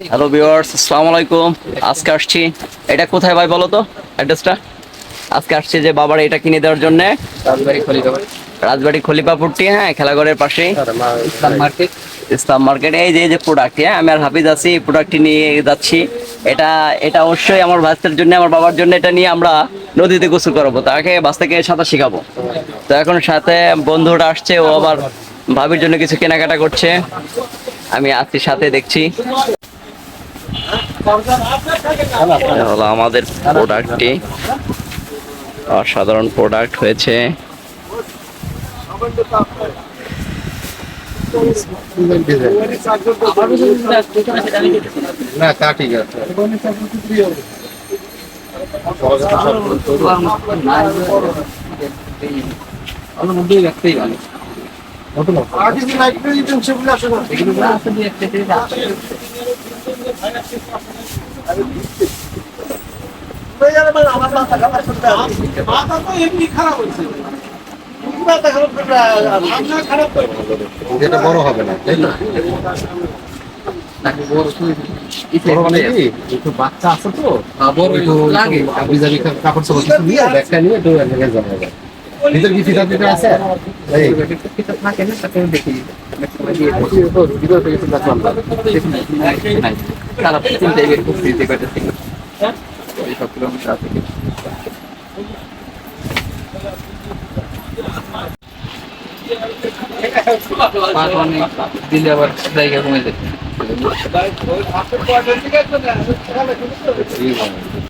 Hello viewers আসসালামু আলাইকুম। আজকে আসছি। এটা কোথায় ভাই বলো তো অ্যাড্রেসটা আজকে আসছি যে বাবার এটা কিনে দেওয়ার জন্য। রাজবাড়ি খলিপাপুরটি হ্যাঁ খেলাঘরের পাশে ইসলাম মার্কেট। ইসলাম মার্কেট এই যে যে প্রোডাক্ট হ্যাঁ আমি আর হাফিজ আছি এই প্রোডাক্টটি নিয়ে যাচ্ছি। এটা এটা অবশ্যই আমার ভাস্তের জন্য আমার বাবার জন্য এটা নিয়ে আমরা নদীতে গোসল করাবো। তাকে বাস থেকে সাঁতার শেখাবো। তো এখন সাথে বন্ধুটা আসছে ও আবার ভাবির জন্য কিছু কেনাকাটা করছে। আমি আছি সাথে দেখছি। এটা হলো আমাদের প্রোডাক্টটি অসাধারণ প্রোডাক্ট হয়েছে। না তা ঠিক ভালো যেটা বড় হবে না। তাই তো বাচ্চা আছে তো কাপড় চাপড় কিছু নিয়ে ব্যাগটা নিয়ে জায়গায় জমা যায় ভিতর কি ফিতা আছে এই থাকে না তাকে দেখি খারাপ চিন্তা বের করতে দিতে ছিল? এই সব কিলোমিটার দিলে আবার জায়গা কমে যায়।